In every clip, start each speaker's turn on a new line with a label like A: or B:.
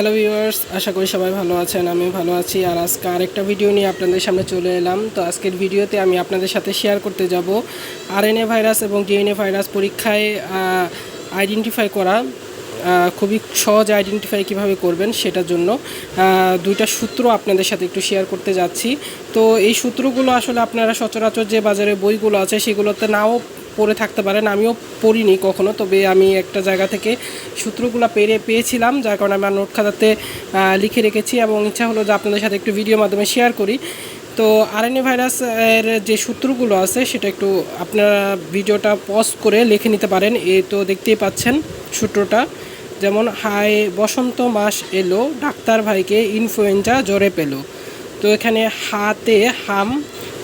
A: Hello viewers আশা করি সবাই ভালো আছেন আমি ভালো আছি। আর আজকে আরেকটা ভিডিও নিয়ে আপনাদের সামনে চলে এলাম। তো আজকের ভিডিওতে আমি আপনাদের সাথে শেয়ার করতে যাব আরএনএ ভাইরাস এবং ডিএনএ ভাইরাস পরীক্ষায় আইডেন্টিফাই করা খুবই সহজ আইডেন্টিফাই কীভাবে করবেন সেটার জন্য দুইটা সূত্র আপনাদের সাথে একটু শেয়ার করতে যাচ্ছি। তো এই সূত্রগুলো আসলে আপনারা সচরাচর যে বাজারে বইগুলো আছে সেগুলোতে নাও পড়ে থাকতে পারেন। আমিও পড়িনি কখনো, তবে আমি একটা জায়গা থেকে সূত্রগুলো পেরে পেয়েছিলাম, যার কারণে আমি নোট খাতাতে লিখে রেখেছি এবং ইচ্ছা হলো যে আপনাদের সাথে একটু ভিডিওর মাধ্যমে শেয়ার করি। তো আরএনএ ভাইরাস এর যে সূত্রগুলো আছে, সেটা একটু আপনারা ভিডিওটা পজ করে লিখে নিতে পারেন। এই তো দেখতেই পাচ্ছেন সূত্রটা। যেমন হাই বসন্ত মাস এলো, ডাক্তার ভাইকে ইনফ্লুয়েঞ্জা জ্বরে পেল। তো এখানে হাতে হাম,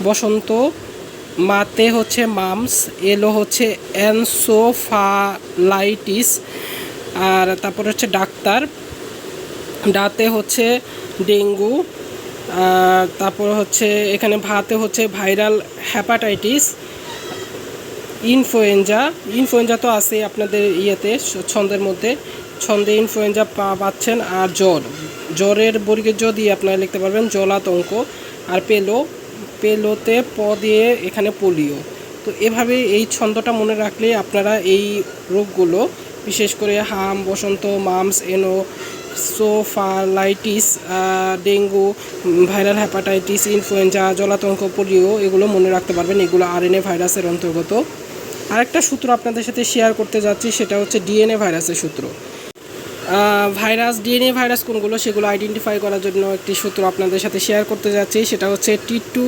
A: বসন্ত মাতে হচ্ছে মামস, এলো হচ্ছে অ্যানসোফালাইটিস আর তারপর হচ্ছে ডাক্তার। ডাতে হচ্ছে ডেঙ্গু তারপর হচ্ছে এখানে ভাতে হচ্ছে ভাইরাল হ্যাপাটাইটিস ইনফ্লুয়েঞ্জা। ইনফ্লুয়েঞ্জা তো আছে আপনাদের ইয়েতে, ছন্দের মধ্যে। ছন্দে ইনফ্লুয়েঞ্জা পাচ্ছেন আর জ্বর। জ্বরের বর্গের যদি আপনারা লিখতে পারবেন জলাতঙ্ক আর পেল। পেলোতে প দিয়ে এখানে পোলিও। তো এভাবে এই ছন্দটা মনে রাখলে আপনারা এই রোগগুলো, বিশেষ করে হাম, বসন্ত, mumps, encephalitis dengue, viral hepatitis influenza, জলাতঙ্ক, polio, এগুলো মনে রাখতে পারবেন। এগুলো আরএনএ ভাইরাসের অন্তর্গত। আরেকটা সূত্র আপনাদের সাথে শেয়ার করতে যাচ্ছি, সেটা হচ্ছে ডিএনএ ভাইরাসের সূত্র। ভাইরাস, ডিএনএ ভাইরাস কোনগুলো সেগুলো আইডেন্টিফাই করার জন্য একটি সূত্র আপনাদের সাথে শেয়ার করতে যাচ্ছি। সেটা হচ্ছে T two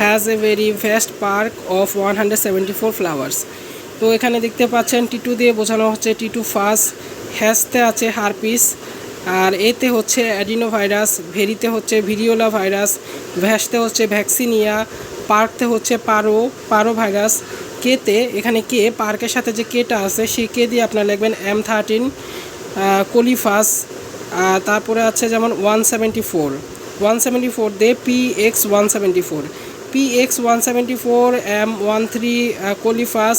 A: has a very vast park of one hundred seventy four flowers তো এখানে দেখতে পাচ্ছেন টি টু দিয়ে বোঝানো হচ্ছে টি টু ফাস হ্যাজতে আছে হারপিস আর এতে হচ্ছে অ্যাডিনো ভাইরাস ভেরিতে হচ্ছে ভিরিওলা ভাইরাস ভ্যাসতে হচ্ছে ভ্যাকসিনিয়া পার্কতে হচ্ছে পারো পারো ভাইরাস কেতে এখানে কে পার্কের সাথে যে কেটা আছে, সেই কে দিয়ে আপনারা লিখবেন এম থার্টিন কোলিফাস তারপরে আছে যেমন one seventy four. One seventy four, they P X one seventy four. P X one seventy four, M one three coliphage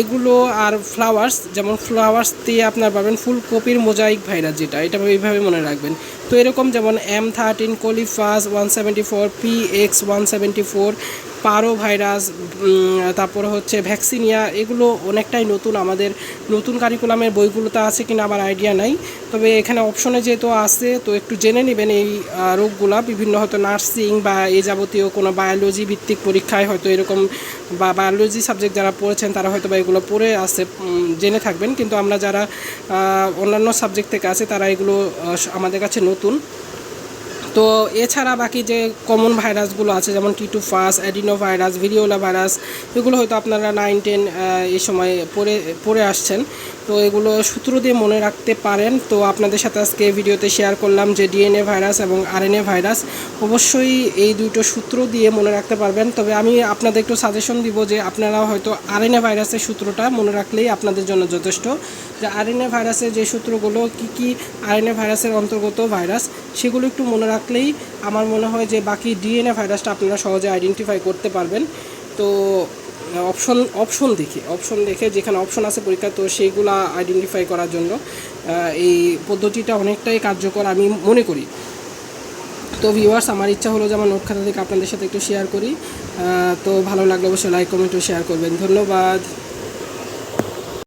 A: এগুলো আর ফ্লাওয়ার্স, যেমন ফ্লাওয়ার্স দিয়ে আপনার পাবেন ফুলকপির মোজাইক ভাইরাস যেটা, এটা এইভাবে মনে রাখবেন। তো এরকম যেমন M thirteen, coliphage, one seventy four P X one seventy four পারো ভাইরাস তারপরে হচ্ছে ভ্যাকসিনিয়া, এগুলো অনেকটাই নতুন। আমাদের নতুন কারিকুলামের বইগুলোতে আছে কিনা আমার আইডিয়া নাই। তবে এখানে অপশনে যেহেতু আছে, তো একটু জেনে নেবেন এই রোগগুলা। বিভিন্ন হয়তো নার্সিং বা এই যাবতীয় কোনো বায়োলজি ভিত্তিক পরীক্ষায় হয়তো এরকম বা বায়োলজি সাবজেক্ট যারা পড়েছেন, তারা হয়তো বা এগুলো পড়ে আছে জেনে থাকবেন। কিন্তু আমরা যারা অন্যান্য সাবজেক্ট থেকে আছে, তারা এগুলো আমাদের কাছে নতুন। তো এছাড়া বাকি যে কমন ভাইরাসগুলো আছে, যেমন টি টু ফাস অ্যাডিনো ভাইরাস ভিডিওলা ভাইরাস এগুলো হয়তো আপনারা নাইন টেন এই সময় পড়ে পড়ে আসছেন। তো এগুলো সূত্র দিয়ে মনে রাখতে পারেন। তো আপনাদের সাথে আজকে ভিডিওতে শেয়ার করলাম যে ডিএনএ ভাইরাস এবং আরএনএ ভাইরাস অবশ্যই এই দুটো সূত্র দিয়ে মনে রাখতে পারবেন। তবে আমি আপনাদের একটু সাজেশন দিব যে আপনারা হয়তো আরএনএ ভাইরাসের সূত্রটা মনে রাখলেই আপনাদের জন্য যথেষ্ট। যে আরএনএ ভাইরাসের যে সূত্রগুলো, কি কি আরএনএ ভাইরাসের অন্তর্গত ভাইরাস সেগুলো একটু মনে রাখলেই আমার মনে হয় যে বাকি ডিএনএ ভাইরাসটা আপনারা সহজে আইডেন্টিফাই করতে পারবেন। তো অপশন অপশন দেখে। অপশন দেখে যেখানে অপশন আছে পরীক্ষা, তো সেইগুলো আইডেন্টিফাই করার জন্য এই পদ্ধতিটা অনেকটাই কার্যকর আমি মনে করি। তো ভিউয়ার্স আমার ইচ্ছা হলো যে আমার নোট খাতা থেকে আপনাদের সাথে একটু শেয়ার করি। তো ভালো লাগলে অবশ্যই লাইক কমেন্টও শেয়ার করবেন। ধন্যবাদ।